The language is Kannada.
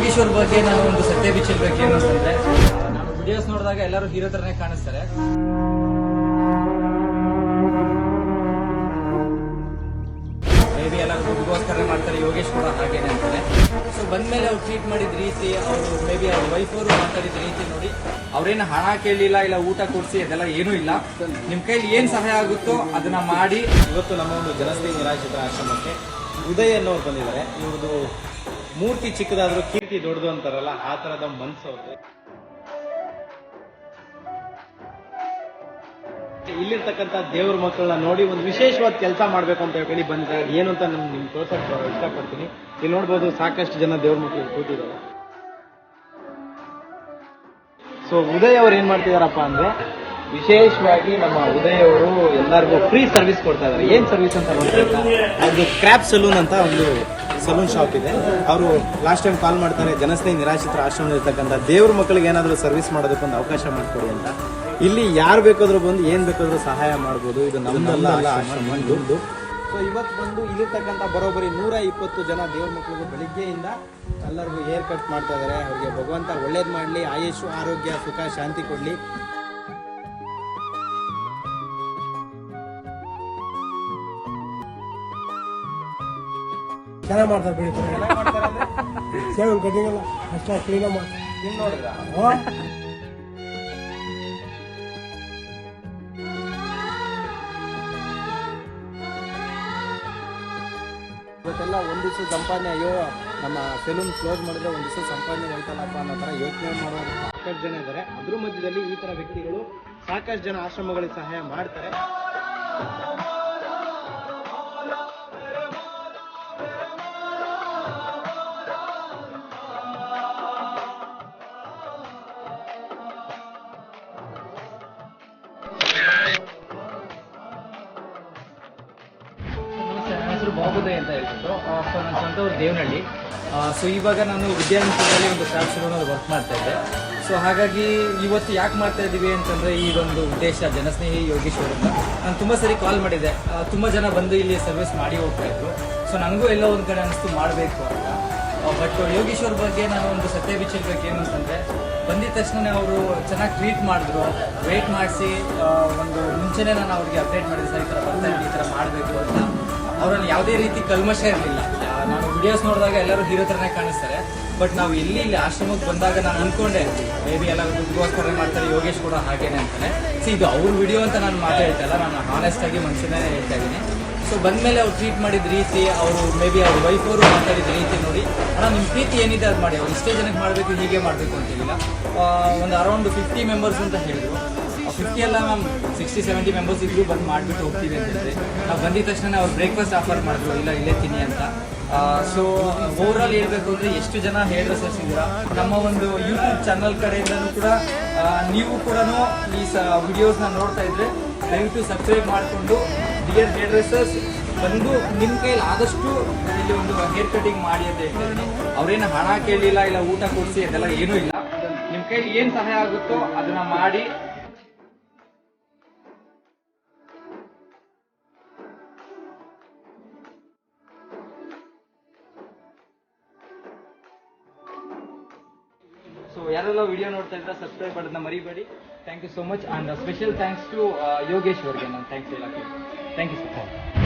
ಯೋಗೇಶ್ವರ್ ಬಗ್ಗೆ ನಾನು ಒಂದು ಸತ್ಯ ಬಗ್ಗೆ ಏನು ಅಂತಂದ್ರೆ ಆ, ನಾನು ವಿಡಿಯೋಸ್ ನೋಡಿದಾಗ ಎಲ್ಲರೂ ಹೀರೋ ತರನೇ ಕಾಣಿಸ್ತಾರೆ. ಮೇಬಿ ಎಲ್ಲರೂ ದುಡ್ಡುಗೋಸ್ಕರ ಮಾಡ್ತಾರೆ ಯೋಗೇಶ್ ಕೂಡ ಹಾಗೇನೆ ಅಂತಾರೆ. ಸೊ ಬಂದ್ಮೇಲೆ ಅವ್ರು ಟ್ರೀಟ್ ಮಾಡಿದ ರೀತಿ ಅವರು ಮೇಬಿ ಅವ್ರ ವೈಫ್ ಅವರು ಮಾತಾಡಿದ ರೀತಿ ನೋಡಿ ಅವ್ರೇನು ಹಣ ಕೇಳಲಿಲ್ಲ ಇಲ್ಲ ಊಟ ಕೊಡಿಸಿ ಅದೆಲ್ಲ ಏನೂ ಇಲ್ಲ. ನಿಮ್ ಕೈಲಿ ಏನ್ ಸಹಾಯ ಆಗುತ್ತೋ ಅದನ್ನ ಮಾಡಿ ಇವತ್ತು ನಮ್ಮ ಒಂದು ಜನಸ್ನೇಹಿ ನಿರಾಶ್ರಿತ ಆಶ್ರಮಕ್ಕೆ ಉದಯ್ ಅನ್ನೋರು ಬಂದಿದ್ದಾರೆ. ಇವ್ರದ್ದು ಮೂರ್ತಿ ಚಿಕ್ಕದಾದ್ರೂ ಕೀರ್ತಿ ದೊಡ್ಡದು ಅಂತಾರಲ್ಲ, ಆ ತರದ ಮನ್ಸು ಅವ್ರದ್ದು. ಇಲ್ಲಿರ್ತಕ್ಕಂಥ ದೇವ್ರ ಮಕ್ಕಳನ್ನ ನೋಡಿ ಒಂದು ವಿಶೇಷವಾದ ಕೆಲಸ ಮಾಡ್ಬೇಕು ಅಂತ ಹೇಳಿ ಬಂದಿದ್ದಾರೆ. ಏನು ಅಂತ ನಮ್ ನಿಮ್ಗೆ ತೋರ್ಸಕ್ ಇಷ್ಟಪಡ್ತೀನಿ. ಇಲ್ಲಿ ನೋಡ್ಬೋದು ಸಾಕಷ್ಟು ಜನ ದೇವ್ರ ಮಕ್ಕಳು ಕೂತಿದ್ದಾರೆ. ಸೊ ಉದಯ್ ಅವ್ರು ಏನ್ ಮಾಡ್ತಿದಾರಪ್ಪ ಅಂದ್ರೆ ವಿಶೇಷವಾಗಿ ನಮ್ಮ ಉದಯವರು ಅವರು ಎಲ್ಲರಿಗೂ ಫ್ರೀ ಸರ್ವಿಸ್ ಕೊಡ್ತಾ ಇದ್ದಾರೆ. ಏನ್ ಸರ್ವಿಸ್ ಅಂತ ಒಂದು ಅದು ಕ್ರ್ಯಾಪ್ ಸಲೂನ್ ಅಂತ ಒಂದು ಸಲೂನ್ ಶಾಪ್ ಇದೆ. ಅವರು ಲಾಸ್ಟ್ ಟೈಮ್ ಕಾಲ್ ಮಾಡ್ತಾರೆ ಜನಸ್ನೇಹಿ ನಿರಾಶ್ರಿತರ ಆಶ್ರಮ ಇರ್ತಕ್ಕಂಥ ದೇವ್ರ ಮಕ್ಕಳಿಗೆ ಏನಾದರೂ ಸರ್ವಿಸ್ ಮಾಡೋದಕ್ಕೆ ಒಂದು ಅವಕಾಶ ಮಾಡಿಕೊಡಿ ಅಂತ. ಇಲ್ಲಿ ಯಾರು ಬೇಕಾದರೂ ಬಂದು ಏನ್ ಬೇಕಾದರೂ ಸಹಾಯ ಮಾಡ್ಬೋದು. ಇದು ನಮ್ಮಲ್ಲ ಆಶ್ರಮ ದುಡ್ಡು ಸೊ ಇವತ್ತು ಬಂದು ಇಲ್ಲಿರ್ತಕ್ಕಂಥ ಬರೋಬ್ಬರಿ ನೂರ ಇಪ್ಪತ್ತು ಜನ ದೇವ್ರ ಮಕ್ಕಳಿಗೂ ಬೆಳಿಗ್ಗೆಯಿಂದ ಎಲ್ಲರಿಗೂ ಹೇರ್ ಕಟ್ ಮಾಡ್ತಾ ಇದ್ದಾರೆ. ಅವರಿಗೆ ಭಗವಂತ ಒಳ್ಳೇದು ಮಾಡಲಿ ಆಯುಷು ಆರೋಗ್ಯ ಸುಖ ಶಾಂತಿ ಕೊಡಲಿ. ಚೆನ್ನಾಗಿ ಮಾಡ್ತಾರೆ ಬೆಳಿತಾರೆ ಸೇವೆ ಕಟಿಂಗ್ ಎಲ್ಲ ಅಷ್ಟೇ ಕ್ಲೀನಾಗಿ ಮಾಡ್ತಾರೆ. ಇವತ್ತೆಲ್ಲ ಒಂದು ದಿವಸ ಸಂಪಾದನೆ ಅಯ್ಯೋ ನಮ್ಮ ಸೆಲೂನ್ ಕ್ಲೋಸ್ ಮಾಡಿದ್ರೆ ಒಂದು ದಿವಸ ಸಂಪಾದನೆ ಹೋಯ್ತಲ್ಲಪ್ಪ ಅನ್ನೋ ಥರ ಯೋಚನೆ ಮಾಡೋ ಸಾಕಷ್ಟು ಜನ ಇದ್ದಾರೆ ಅದ್ರ ಮಧ್ಯದಲ್ಲಿ ಈ ಥರ ವ್ಯಕ್ತಿಗಳು ಸಾಕಷ್ಟು ಜನ ಆಶ್ರಮಗಳಿಗೆ ಸಹಾಯ ಮಾಡ್ತಾರೆ. ಬಾಬುದಯ್ ಅಂತ ಹೇಳ್ಬಿಟ್ಟು ಸೊ ನನ್ನ ಸ್ವಂತ ದೇವನಳ್ಳಿ ದೇವನಹಳ್ಳಿ ಸೊ ಇವಾಗ ನಾನು ವಿದ್ಯಾರ್ಥಿಗಳಲ್ಲಿ ಒಂದು ಕ್ರಾಫ್ಟ್ ವರ್ಕ್ ಮಾಡ್ತಾ ಇದ್ದೆ. ಸೊ ಹಾಗಾಗಿ ಇವತ್ತು ಯಾಕೆ ಮಾಡ್ತಾ ಇದ್ದೀವಿ ಅಂತಂದರೆ ಈ ಒಂದು ಉದ್ದೇಶ, ಜನಸ್ನೇಹಿ ಯೋಗೇಶ್ವರ ಅಂತ ನಾನು ತುಂಬ ಸರಿ ಕಾಲ್ ಮಾಡಿದೆ. ತುಂಬ ಜನ ಬಂದು ಇಲ್ಲಿ ಸರ್ವಿಸ್ ಮಾಡಿ ಹೋಗ್ತಾ ಇದ್ರು. ಸೊ ನನಗೂ ಎಲ್ಲೋ ಒಂದು ಕಡೆ ಅನಿಸ್ತು ಮಾಡಬೇಕು ಅಂತ. ಬಟ್ ಯೋಗೇಶ್ವರ್ ಬಗ್ಗೆ ನಾನು ಒಂದು ಸತ್ಯ ಬಗ್ಗೆ ಏನು ಅಂತಂದರೆ, ಬಂದಿದ ತಕ್ಷಣ ಅವರು ಚೆನ್ನಾಗಿ ಟ್ರೀಟ್ ಮಾಡಿದ್ರು. ವೆಯ್ಟ್ ಮಾಡಿಸಿ ಒಂದು ಮುಂಚೆನೇ ನಾನು ಅವ್ರಿಗೆ ಅಪ್ಡೇಟ್ ಮಾಡಿದೆ, ಸರ್ ಈ ಥರ ಬರ್ತಾ ಇದ್ದೀನಿ ಈ ಥರ ಮಾಡಬೇಕು ಅಂತ. ಅವರಲ್ಲಿ ಯಾವುದೇ ರೀತಿ ಕಲ್ಮಶ ಇರಲಿಲ್ಲ. ನಾನು ವಿಡಿಯೋಸ್ ನೋಡಿದಾಗ ಎಲ್ಲರೂ ಹೀರೋ ಥರನೇ ಕಾಣಿಸ್ತಾರೆ. ಬಟ್ ನಾವು ಇಲ್ಲಿ ಇಲ್ಲಿ ಆಶ್ರಮಕ್ಕೆ ಬಂದಾಗ ನಾನು ಅಂದ್ಕೊಂಡೆ ಮೇ ಬಿ ಎಲ್ಲರೂ ದುಡ್ಡುಗೋಸ್ಕರ ಮಾಡ್ತಾರೆ, ಯೋಗೇಶ್ ಕೂಡ ಹಾಗೇನೆ ಅಂತಾನೆ. ಸೊ ಇದು ಅವ್ರ ವಿಡಿಯೋ ಅಂತ ನಾನು ಮಾತಾಡ್ತಾ ಇಲ್ಲ, ನಾನು ಹಾನೆಸ್ಟ್ ಆಗಿ ಮನುಷ್ಯನೇ ಹೇಳ್ತಾ ಇದ್ದೀನಿ. ಸೊ ಬಂದಮೇಲೆ ಅವ್ರು ಟ್ರೀಟ್ ಮಾಡಿದ ರೀತಿ, ಅವರು ಮೇ ಬಿ ಅವ್ರ ವೈಫ್ ಅವರು ಮಾತಾಡಿದ ರೀತಿ ನೋಡಿ, ಅಣ್ಣ ನಿಮ್ಮ ಪ್ರೀತಿ ಏನಿದೆ ಅದು ಮಾಡಿ, ಅವ್ರು ಇಷ್ಟೇ ಜನಕ್ಕೆ ಮಾಡಬೇಕು, ಹೀಗೆ ಮಾಡಬೇಕು ಅಂತಿಲ್ಲ ಒಂದು ಅರೌಂಡ್ ಫಿಫ್ಟಿ ಮೆಂಬರ್ಸ್ ಅಂತ ಹೇಳಿದ್ರು. ಫಿಫ್ಟಿ ಎಲ್ಲ ಮ್ಯಾಮ್. ಸಿಕ್ಸ್ಟಿ, ಸೆವೆಂಟಿ ಮೆಂಬರ್ಸ್ ಇದ್ರು ಬಂದು ಮಾಡಿಬಿಟ್ಟು ಹೋಗ್ತೀವಿ ಅಂತಂದರೆ. ನಾವು ಬಂದಿದ ತಕ್ಷಣ ಅವ್ರು ಬ್ರೇಕ್ಫಾಸ್ಟ್ ಆಫರ್ ಮಾಡಿದ್ರು, ಇಲ್ಲ, ಇಲ್ಲೇ ತಿನ್ನಿ ಅಂತ. ಸೊ ಓವರಾಲ್ ಹೇಳ್ಬೇಕು ಅಂದರೆ ಎಷ್ಟು ಜನ ಹೇರ್ ಇದ್ದೀರಾ ನಮ್ಮ ಒಂದು ಯೂಟ್ಯೂಬ್ ಚಾನಲ್ ಕಡೆಯಿಂದನೂ ಕೂಡ ನೀವು ಕೂಡ ಈ ಸ ವಿಡಿಯೋಸ್ನ ನೋಡ್ತಾ ಇದ್ರೆ ದಯವಿಟ್ಟು ಸಬ್ಸ್ಕ್ರೈಬ್ ಮಾಡಿಕೊಂಡು ಡಿಯರ್ ಹೇರ್ ಬಂದು ನಿಮ್ಮ ಕೈಲಿ ಆದಷ್ಟು ಇಲ್ಲಿ ಒಂದು ಹೇರ್ ಕಟಿಂಗ್ ಮಾಡಿ ಅಂತ ಹೇಳ್ತಾ ಅವರೇನು ಅವ್ರೇನು ಹಣ ಕೇಳಿಲ್ಲ, ಇಲ್ಲ ಊಟ ಕೊಡಿಸಿ ಅದೆಲ್ಲ ಏನೂ ಇಲ್ಲ. ನಿಮ್ಮ ಕೈಲಿ ಏನು ಸಹಾಯ ಆಗುತ್ತೋ ಅದನ್ನ ಮಾಡಿ ಸೊ ಯಾರೆಲ್ಲ ವಿಡಿಯೋ ನೋಡ್ತಾ ಇದ್ರೆ ಸಬ್ಸ್ಕ್ರೈಬ್ ಮಾಡೋದನ್ನ ಮರಿಬೇಡಿ. Thank you so much and special thanks to ಯೋಗೇಶ್ವರ್ಗೆ ನಾನು ಥ್ಯಾಂಕ್ಸ್ ಹೇಳಕ್ಕೆ ಥ್ಯಾಂಕ್ ಯು ಸರ್